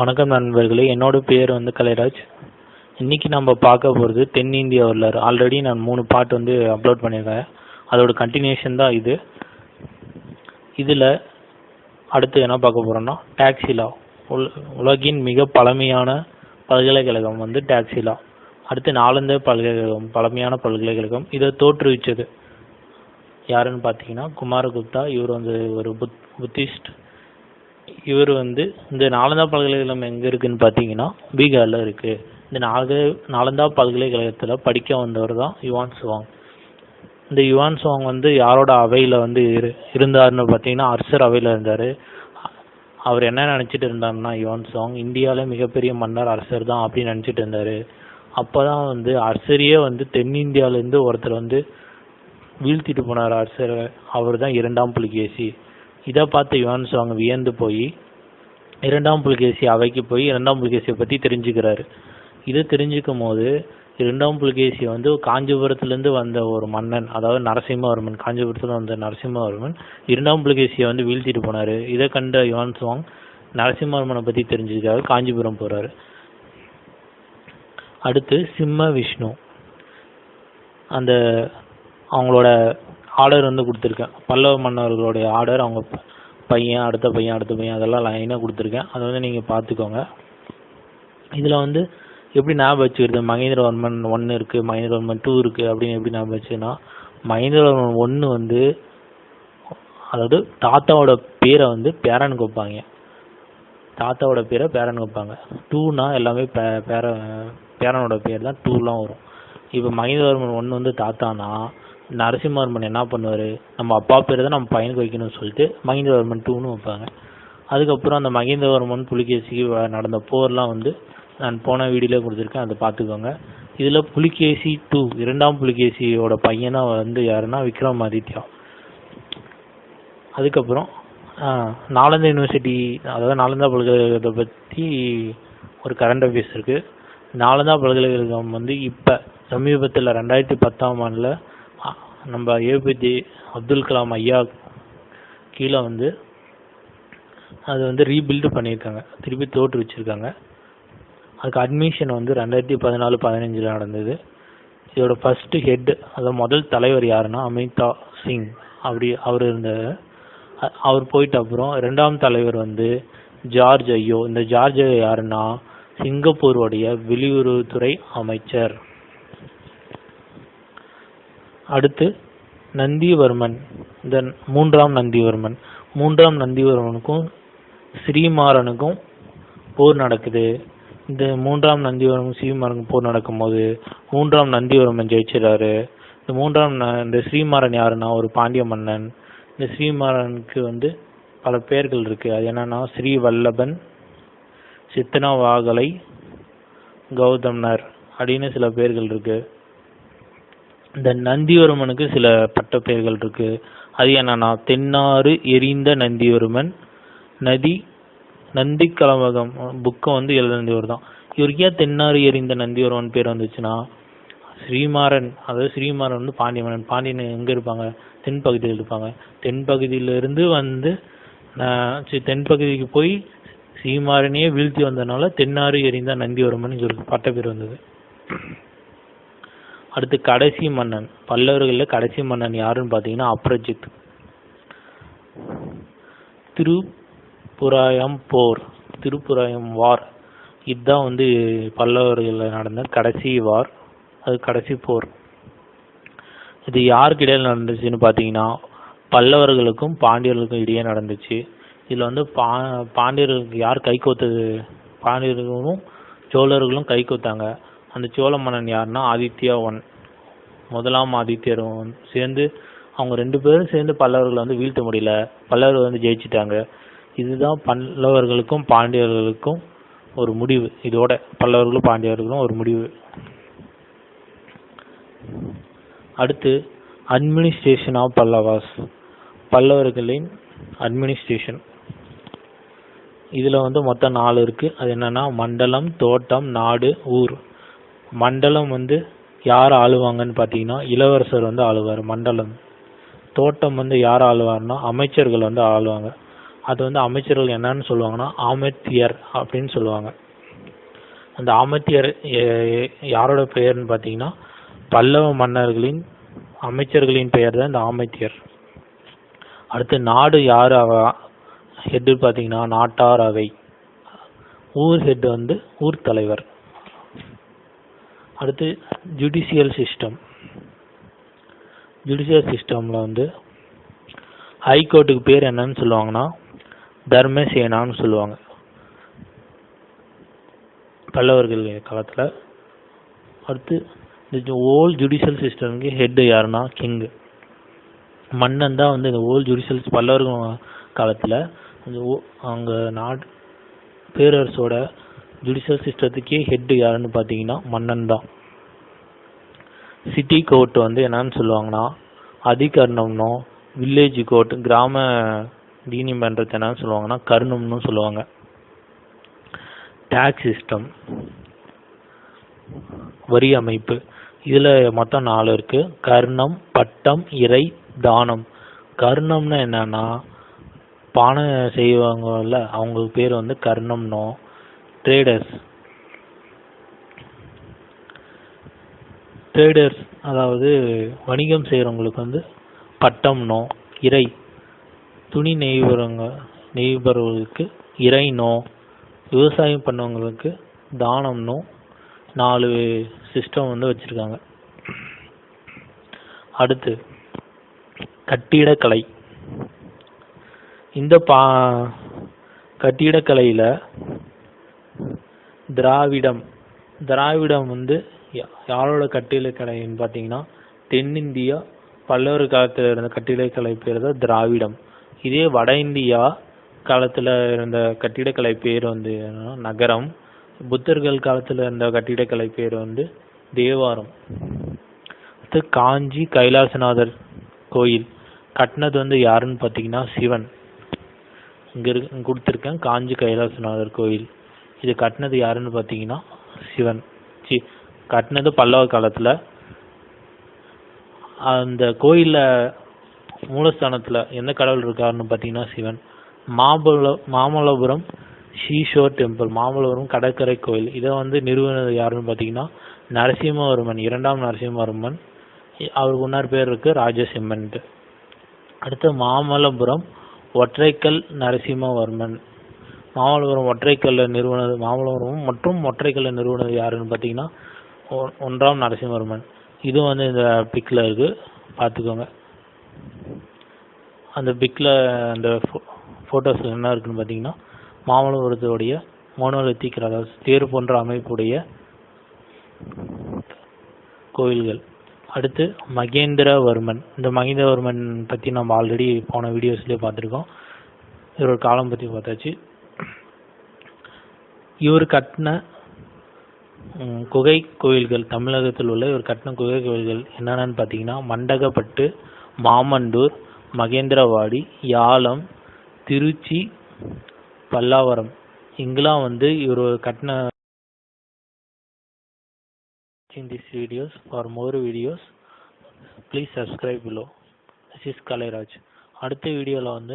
வணக்கம் நண்பர்களே என்னோட பேர் வந்து கலைராஜ். இன்னைக்கு நம்ம பார்க்க போகிறது தென்னிந்திய வரலாறு. ஆல்ரெடி நான் மூணு பாட்டு வந்து அப்லோட் பண்ணியிருக்கேன். அதோட கண்டினியூஷன் தான் இது. இதில் அடுத்து என்ன பார்க்க போகிறோம்னா டாக்ஸிலா உல உலகின் மிக பழமையான பல்கலைக்கழகம் வந்து டாக்ஸிலா அடுத்து நாலந்த பல்கலைக்கழகம் பழமையான பல்கலைக்கழகம். இதை தோற்றுவிச்சது யாருன்னு பார்த்தீங்கன்னா குமாரகுப்தா. இவர் வந்து ஒரு புத் புத்திஸ்ட் இவர் வந்து இந்த நாலந்தா பல்கலைக்கழகம் எங்கே இருக்குன்னு பார்த்தீங்கன்னா பீகாரில் இருக்குது இந்த நாலு நாலந்தா பல்கலைக்கழகத்தில் படிக்க வந்தவர் தான் யுவான் சுவாங். இந்த யுவான் சுவாங் வந்து யாரோட அவையில் வந்து இரு இருந்தாருன்னு பார்த்தீங்கன்னா அரசர் அவையில் இருந்தார். அவர் என்ன நினச்சிட்டு இருந்தார்னா யுவான் சுவாங் இந்தியாவில் மிகப்பெரிய மன்னர் அரசர் தான் அப்படின்னு நினச்சிட்டு இருந்தார். அப்போ தான் வந்து அரசரையே வந்து தென்னிந்தியாவிலேருந்து ஒருத்தர் வந்து வீழ்த்திட்டு போனார் அரசர். அவர் தான் இரண்டாம் புலிகேசி. இதை பார்த்து யுவான் சுவாங் வியந்து போய் இரண்டாம் புலிகேசி அவைக்கு போய் இரண்டாம் புலிகேசியை பற்றி தெரிஞ்சுக்கிறாரு. இதை தெரிஞ்சுக்கும் போது இரண்டாம் புலிகேசி வந்து காஞ்சிபுரத்துலேருந்து வந்த ஒரு மன்னன் அதாவது நரசிம்மவர்மன் காஞ்சிபுரத்தில் வந்த நரசிம்மவர்மன் இரண்டாம் புலிகேசியை வந்து வீழ்த்திட்டு போனார். இதை கண்ட யுவான் சுவாங் நரசிம்மவர்மனை பற்றி தெரிஞ்சுக்காக காஞ்சிபுரம் போகிறாரு அடுத்து சிம்ம விஷ்ணு. அந்த அவங்களோட ஆர்டர் வந்து கொடுத்துருக்கேன். பல்லவ மன்னர்களுடைய ஆர்டர் அவங்க ப- பையன் அடுத்த பையன் அடுத்த பையன் அதெல்லாம் லைனாக கொடுத்துருக்கேன். அதை வந்து நீங்கள் பார்த்துக்கோங்க. இதில் வந்து எப்படி ஞாபகம் வச்சுக்கிறது? மகேந்திரவர்மன் ஒன்று இருக்குது மகேந்திரவர்மன் டூ இருக்குது அப்படின்னு எப்படி ஞாபகம் வச்சுன்னா மகேந்திரவர்மன் ஒன்று வந்து அதாவது தாத்தாவோட பேரை வந்து பேரனுக்கு வைப்பாங்க தாத்தாவோட பேரை பேரனுக்கு வைப்பாங்க டூனா எல்லாமே பே பேர பேரனோட பேர் தான் டூலாம் வரும். இப்போ மகேந்திரவர்மன் ஒன்று வந்து தாத்தானா? நரசிம்மவர்மன் என்ன பண்ணுவார்? நம்ம அப்பா பேர் தான் நம்ம பையனுக்கு வைக்கணும்னு சொல்லிட்டு மகேந்திரவர்மன் டூன்னு வைப்பாங்க. அதுக்கப்புறம் அந்த மகேந்திரவர்மன் புலிகேசிக்கு வ- நடந்த போர்லாம் வந்து நான் போன வீடியோவில் கொடுத்துருக்கேன் அதை பார்த்துக்கோங்க. இதில் புலிகேசி டூ இரண்டாம் புலிகேசியோட பையனாக வந்து யாருன்னா விக்ரமாதித்யா. அதுக்கப்புறம் நாலந்தா யூனிவர்சிட்டி அதாவது நாலந்தா பல்கலைக்கழகத்தை பற்றி ஒரு கரண்ட் அஃபேர்ஸ் இருக்குது நாலந்தா பல்கலைக்கழகம் வந்து இப்போ சமீபத்தில் ரெண்டாயிரத்தி பத்தாம் ஆண்டில் நம்ம ஏபிஜே அப்துல் கலாம் ஐயா கீழே வந்து அது வந்து ரீபில்டு பண்ணியிருக்காங்க. திருப்பி தோற்று வச்சுருக்காங்க. அதுக்கு அட்மிஷன் வந்து ரெண்டாயிரத்தி பதினாலு பதினஞ்சில் நடந்தது. இதோட ஃபஸ்ட்டு ஹெட் அதாவது முதல் தலைவர் யாருன்னா அமிதா சிங். அப்படி அவர் இருந்தார் அவர் போயிட்ட அப்புறம் ரெண்டாம் தலைவர் வந்து ஜார்ஜ் ஐயோ. இந்த ஜார்ஜ் ஐயோ யாருன்னா சிங்கப்பூருடைய வெளியுறவுத்துறை அமைச்சர். அடுத்து நந்திவர்மன். இந்த மூன்றாம் நந்திவர்மன். மூன்றாம் நந்திவர்மனுக்கும் ஸ்ரீமாறனுக்கும் போர் நடக்குது. இந்த மூன்றாம் நந்திவர்மன் ஸ்ரீமாறனுக்கும் போர் நடக்கும்போது மூன்றாம் நந்திவர்மன் ஜெயிச்சிடறாரு. இந்த மூன்றாம் ந- இந்த ஸ்ரீமாறன் யாருன்னா ஒரு பாண்டிய மன்னன். இந்த ஸ்ரீமாறனுக்கு வந்து பல பெயர்கள் இருக்கு. அது என்னன்னா ஸ்ரீ வல்லபன் சித்தனவாகலை கௌதம்னர் அப்படின்னு சில பேர்கள் இருக்கு. இந்த நந்திவர்மனுக்கு சில பட்ட பெயர்கள் இருக்கு. அது என்னன்னா தென்னாறு எரிந்த நந்திவர்மன் நதி நந்தி கலவகம் புக்கை வந்து எழுதியவர் தான். இவருக்கு ஏன் தென்னாறு எரிந்த நந்திவர்மன் பேர் வந்துச்சுன்னா ஸ்ரீமாறன் அதாவது ஸ்ரீமாறன் வந்து பாண்டியமன் பாண்டியன் எங்க இருப்பாங்க? தென்பகுதியில் இருப்பாங்க. தென்பகுதியிலிருந்து வந்து தென்பகுதிக்கு போய் ஸ்ரீமாறனையே வீழ்த்தி வந்தனால தென்னாறு எரிந்த நந்திவர்மன் இவருக்கு பட்ட பேர் வந்தது. அடுத்து கடைசி மன்னன். பல்லவர்களில் கடைசி மன்னன் யாருன்னு பார்த்தீங்கன்னா அப்ரஜித். திருப்புராயம் போர் திருப்புராயம் வார். இதுதான் வந்து பல்லவர்களில் நடந்த கடைசி வார். அது கடைசி போர். இது யாருக்கு இடையில் நடந்துச்சுன்னு பார்த்தீங்கன்னா பல்லவர்களுக்கும் பாண்டியர்களுக்கும் இடையே நடந்துச்சு. இதில் வந்து பா பாண்டியர்களுக்கு யார் கை கோத்தது? பாண்டியர்களும் சோழர்களும் கை கோத்தாங்க. அந்த சோழ மன்னன் யாருன்னா ஆதித்யா ஒன் முதலாம் ஆதித்யர் சேர்ந்து அவங்க ரெண்டு பேரும் சேர்ந்து பல்லவர்களை வந்து வீழ்த்த முடியல. பல்லவர்கள் வந்து ஜெயிச்சிட்டாங்க. இதுதான் பல்லவர்களுக்கும் பாண்டியர்களுக்கும் ஒரு முடிவு. இதோட பல்லவர்களும் பாண்டியர்களும் ஒரு முடிவு. அடுத்து அட்மினிஸ்ட்ரேஷன் ஆஃப் பல்லவாஸ் பல்லவர்களின் அட்மினிஸ்ட்ரேஷன் இதில் வந்து மொத்தம் நாலு இருக்குது அது என்னென்னா மண்டலம் தோட்டம் நாடு ஊர். மண்டலம் வந்து யார் ஆளுவாங்கன்னு பார்த்தீங்கன்னா இளவரசர் வந்து ஆளுவார் மண்டலம். தோட்டம் வந்து யார் ஆளுவார்னா அமைச்சர்கள் வந்து ஆளுவாங்க. அது வந்து அமைச்சர்கள் என்னன்னு சொல்லுவாங்கன்னா ஆமத்தியர் அப்படின்னு சொல்லுவாங்க. அந்த ஆமத்தியர் யாரோட பெயர்னு பார்த்தீங்கன்னா பல்லவ மன்னர்களின் அமைச்சர்களின் பெயர் தான் இந்த ஆமத்தியர். அடுத்து நாடு யார் அவ ஹெட்டு பார்த்தீங்கன்னா நாட்டார் அவை. ஊர் ஹெட் வந்து ஊர் தலைவர். அடுத்து ஜுடிஷியல் சிஸ்டம் ஜுடிஷியல் சிஸ்டமில் வந்து ஹைகோர்ட்டுக்கு பேர் என்னன்னு சொல்லுவாங்கன்னா தர்மசேனான்னு சொல்லுவாங்க. பல்லவர்கள் காலத்தில். அடுத்து இந்த ஓல் ஜுடிஷியல் சிஸ்டம்க்கு ஹெட்டு யாருன்னா கிங்கு மன்னன் தான் வந்து இந்த ஓல் ஜுடிஷியல் பல்லவர்கள் காலத்தில் அந்த ஓ- அவங்க நாடு பேரரசோட ஜுடிஷியல் சிஸ்டத்துக்கே ஹெட்டு யாருன்னு பார்த்தீங்கன்னா மன்னன் தான். சிட்டி கோர்ட் வந்து என்னன்னு சொல்லுவாங்கன்னா அதிகர்ணம்னோ வில்லேஜ் கோர்ட் கிராம நீதிமன்றத்தை என்னன்னு சொல்லுவாங்கன்னா கர்ணம்னு சொல்லுவாங்க. டேக்ஸ் சிஸ்டம் வரி அமைப்பு இதில் மொத்தம் நாலு இருக்குது கர்ணம் பட்டம் இறை தானம். கர்ணம்னா என்னன்னா பானை செய்வாங்கல்ல அவங்களுக்கு பேர் வந்து கர்ணம்னோ ட்ரேடர்ஸ் ட்ரேடர்ஸ் அதாவது வணிகம் செய்கிறவங்களுக்கு வந்து பட்டம்னோ இறை துணி நெய்வரங்க நெய்பவர்களுக்கு இறைனோ விவசாயம் பண்ணவங்களுக்கு தானம்னோ நாலு சிஸ்டம் வந்து வச்சுருக்காங்க. அடுத்து கட்டிடக்கலை. இந்த பா கட்டிடக்கலையில் திராவிடம். திராவிடம் வந்து யா- யாரோட கட்டிடக்கலைன்னு பார்த்தீங்கன்னா தென்னிந்தியா பல்லவர் காலத்தில் இருந்த கட்டிடக்கலை பேர் தான் திராவிடம். இதே வட இந்தியா காலத்தில் இருந்த கட்டிடக்கலை பேர் வந்து நகரம். புத்தர்கள் காலத்தில் இருந்த கட்டிடக்கலை பேர் வந்து தேவாரம். அடுத்து காஞ்சி கைலாசநாதர் கோயில். கட்டினது வந்து யாருன்னு பார்த்தீங்கன்னா சிவன். இங்கே இருக்கு கொடுத்துருக்கேன் காஞ்சி கைலாசநாதர் கோயில். இது கட்டினது யாருன்னு பார்த்தீங்கன்னா சிவன். சி கட்டினது பல்லவ காலத்தில். அந்த கோயிலில் மூலஸ்தானத்தில் எந்த கடவுள் இருக்காருன்னு பார்த்தீங்கன்னா சிவன். மாமல்ல மாமல்லபுரம் ஷீஷோர் டெம்பிள் மாமல்லபுரம் கடற்கரை கோயில். இதை வந்து நிறுவனது யாருன்னு பார்த்தீங்கன்னா நரசிம்மவர்மன் இரண்டாம் நரசிம்மவர்மன். அவருக்கு இன்னொரு பேர் இருக்கு ராஜசிம்மன்ட்டு. அடுத்து மாமல்லபுரம் ஒற்றைக்கல் நரசிம்மவர்மன். மாமல்லபுரம் ஒற்றைக்கல்ல நிறுவனது மாமல்லபுரம் மற்றும் ஒற்றைக்கல்ல நிறுவனது யாருன்னு பார்த்தீங்கன்னா ஒ- ஒன்றாம் நரசிம்மவர்மன். இது வந்து இந்த பிக்கில் இருக்குது பார்த்துக்கோங்க. அந்த பிக்கில் அந்த ஃபோட்டோஸில் என்ன இருக்குன்னு பார்த்தீங்கன்னா மாமல்லபுரத்துடைய மோனோலித்திக் அதாவது தேர் போன்ற அமைப்புடைய கோயில்கள். அடுத்து மகேந்திரவர்மன். இந்த மகேந்திரவர்மன் பற்றி நம்ம ஆல்ரெடி போன வீடியோஸ்லேயே பார்த்துருக்கோம். இவரோட காலம் பற்றி பார்த்தாச்சு. இவர் கட்டின குகை கோயில்கள் தமிழகத்தில் உள்ள இவர் கட்டின குகை கோயில்கள் என்னென்னு பார்த்தீங்கன்னா மண்டகப்பட்டு மாமண்டூர் மகேந்திரவாடி யாலம் திருச்சி பல்லாவரம். இங்கெல்லாம் வந்து இவர் கட்டின this videos for more videos please subscribe below this is Kalairaj அடுத்த வீடியோவில் வந்து